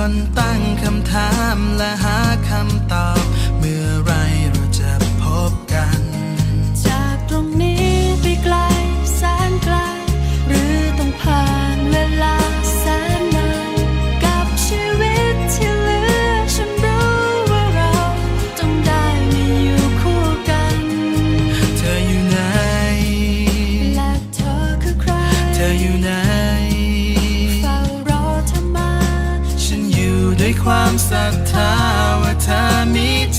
คนตั้งคำถามและหาคำตอบเมื่อ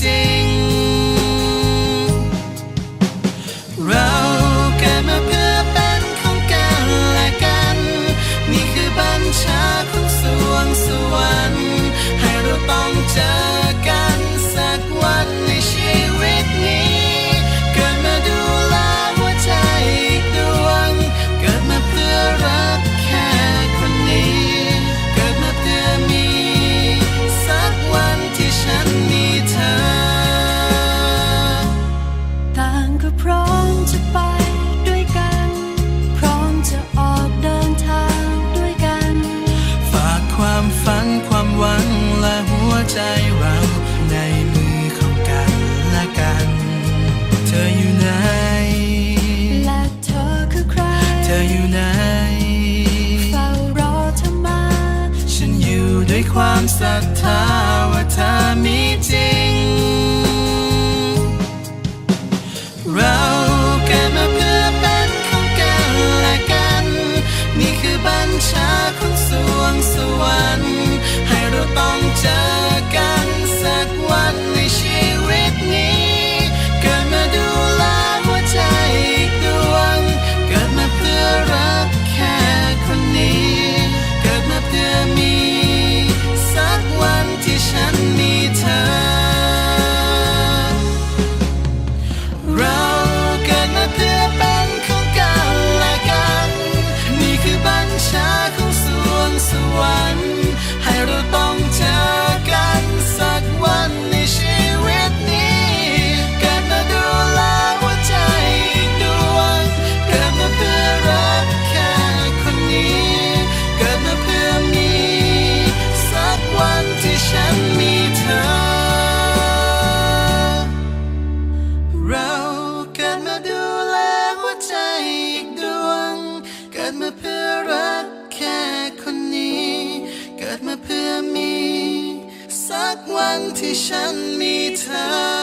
Sing. ใจเราในมือของกันและกัน เธออยู่ไหน และเธอคือใคร เธออยู่ไหนเฝ้ารอเธอมา ฉันอยู่ด้วยความศรัทธาว่าเธอมีจริง รักแค่คนนี้ เกิดมาเพื่อมี สักวันที่ฉันมีเธอ